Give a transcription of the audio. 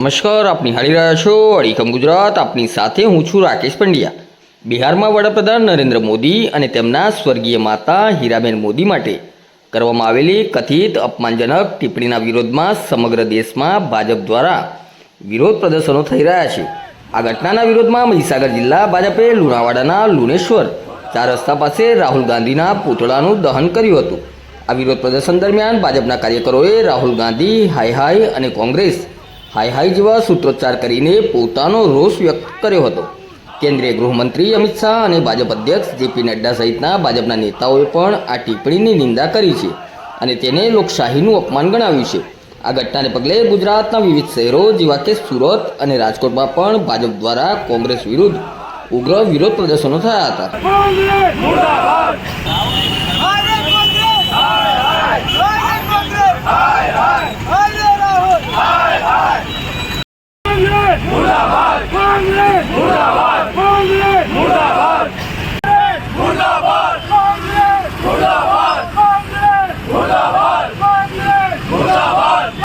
નમસ્કાર આપ નિહાળી રહ્યા છો અડીખમ ગુજરાત. આપની સાથે હું છું રાકેશ પંડ્યા. બિહારમાં વડાપ્રધાન નરેન્દ્ર મોદી અને તેમના સ્વર્ગીય માતા હીરાબેન મોદી માટે કરવામાં આવેલી કથિત અપમાનજનક ટિપ્પણીના વિરોધમાં સમગ્ર દેશમાં ભાજપ દ્વારા વિરોધ પ્રદર્શનો થઈ રહ્યા છે. આ ઘટનાના વિરોધમાં મહીસાગર જિલ્લા ભાજપે લુણાવાડાના લુણેશ્વર ચાર રસ્તા પાસે રાહુલ ગાંધીના પૂતળાનું દહન કર્યું હતું. આ વિરોધ પ્રદર્શન દરમિયાન ભાજપના કાર્યકરોએ રાહુલ ગાંધી, હાય હાય અને કોંગ્રેસ હાય હાય જેવા સૂત્રોચ્ચાર કરીને પોતાનો રોષ વ્યક્ત કર્યો હતો. કેન્દ્રીય ગૃહમંત્રી અમિત શાહ અને ભાજપ અધ્યક્ષ જેપી નડ્ડા સહિતના ભાજપના નેતાઓએ પણ આ ટિપ્પણીની નિંદા કરી છે અને તેને લોકશાહીનું અપમાન ગણાવ્યું છે. આ ઘટનાને પગલે ગુજરાતના વિવિધ શહેરો જેવા કે સુરત અને રાજકોટમાં પણ ભાજપ દ્વારા કોંગ્રેસ વિરુદ્ધ ઉગ્ર વિરોધ પ્રદર્શનો થયા હતા.